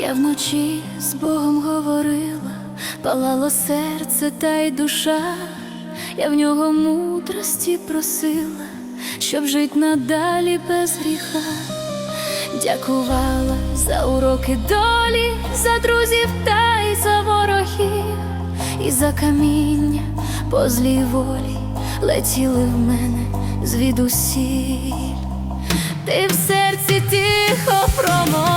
Я вночі з Богом говорила, палало серце та й душа, я в нього мудрості просила, щоб жить надалі без гріха. Дякувала за уроки долі, за друзів та й за ворогів, і за каміння по злій волі летіли в мене звідусіль. Ти в серці тихо промовляй,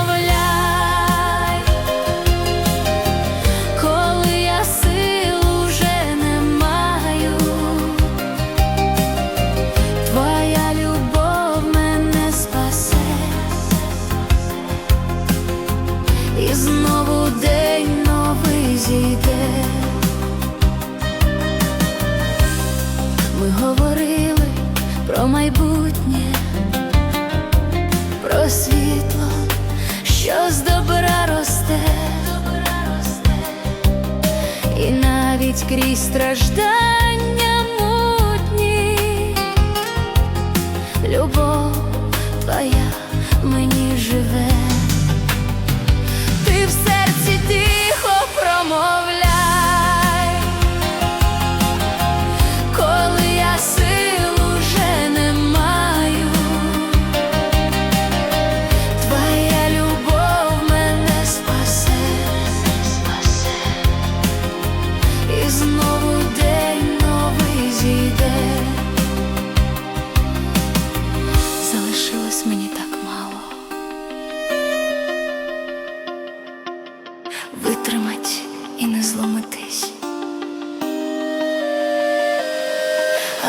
про майбутнє про світло, що з добра росте, добра росте, і навіть крізь страждання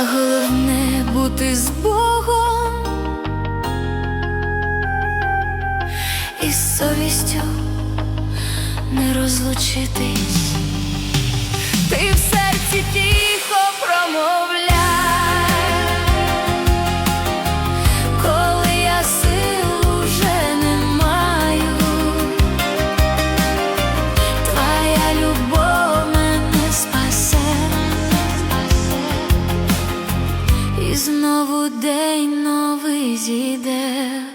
головне бути з Богом. і з совістю не розлучитись. Ти в серці тихо І знову день новий зійде.